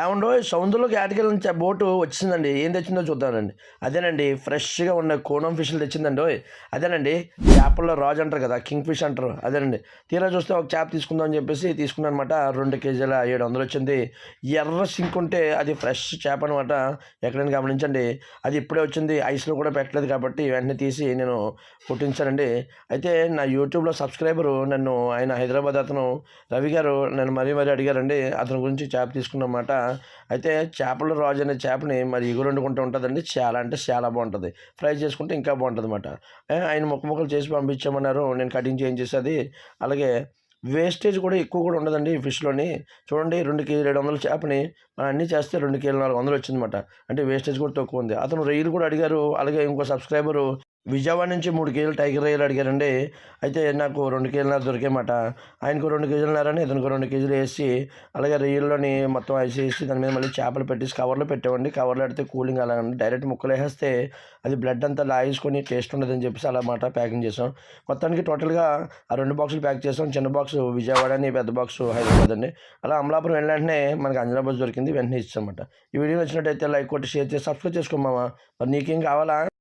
ఏమండో సముద్రంలోకి ఏటకెళ్ళ నుంచి ఆ బోటు వచ్చిందండి. ఏం తెచ్చిందో చూద్దామండి. అదేనండి ఫ్రెష్గా ఉన్న కోనం ఫిష్లు తెచ్చిందండి. ఓయ్ అదేనండి చేపల్లో రాజు అంటారు కదా కింగ్ ఫిష్ అంటారు. అదేనండి తీరా చూస్తే ఒక చేప తీసుకుందాం అని చెప్పేసి తీసుకున్నాను అనమాట రెండు కేజీల ఏడు వందలు వచ్చింది. ఎర్ర సింక్ ఉంటే అది ఫ్రెష్ చేప అనమాట ఎక్కడైనా గమనించండి. అది ఇప్పుడే వచ్చింది. ఐస్లో కూడా పెట్టలేదు కాబట్టి వెంటనే తీసి నేను పుట్టించానండి అయితే నా యూట్యూబ్లో సబ్స్క్రైబరు నన్ను ఆయన హైదరాబాద్ అతను రవి గారు నన్ను మరీ మరీ అడిగారండి. అతని గురించి చేప తీసుకున్నమాట. అయితే చేపల రాజు అనే చేపని మరి ఎగురు వండుకుంటూ ఉంటుందండి. చాలా అంటే చాలా బాగుంటుంది. ఫ్రై చేసుకుంటే ఇంకా బాగుంటుంది అనమాట ఆయన ముక్క ముక్కలు చేసి పంపించామన్నారు. నేను కటింగ్ చేయించేసేది అలాగే వేస్టేజ్ కూడా ఎక్కువ కూడా ఉండదండి ఈ ఫిష్లోని. చూడండి రెండు కేజీ ఏడు వందల చేపని మనం అన్నీ చేస్తే రెండు కేజీలు నాలుగు వందలు వచ్చిందన్నమాట. అంటే వేస్టేజ్ కూడా తక్కువ ఉంది. అతను రొయ్యలు కూడా అడిగారు. అలాగే ఇంకో సబ్స్క్రైబరు విజయవాడ నుంచి మూడు కేజీలు టైగర్ రొయ్యలు అడిగారండి. అయితే నాకు రెండు కేజీలన్నర దొరికేమాట ఆయనకు రెండు కేజీలున్నారని ఇతనికి రెండు కేజీలు వేసి అలాగే రొయ్యల్లోని మొత్తం వేసి వేసి దాని మీద మళ్ళీ చేపలు పెట్టేసి కవర్లో పెట్టామండి కవర్లో పెడితే కూలింగ్ అలాగండి డైరెక్ట్ ముక్కలు వేసేస్తే అది బ్లడ్ అంతా లాగేసుకొని టేస్ట్ ఉండదని చెప్పేసి అలా మాట ప్యాకింగ్ చేసాం మొత్తానికి టోటల్గా ఆ రెండు బాక్సులు ప్యాక్ చేసాం చిన్న బాక్స్ విజయవాడ అని పెద్ద బాక్స్ హైదరాబాద్ అండి అలా అమలాపురం వెళ్ళిన వెంటనే మనకి అంజనాబాద్ దొరికింది వెంటనే ఇచ్చామన్నమాట. ఈ వీడియో నచ్చినట్టయితే లైక్ కొట్టి షేర్ చేసి సబ్స్క్రైబ్ చేసుకోమామా మరి నీకేం కావాలా?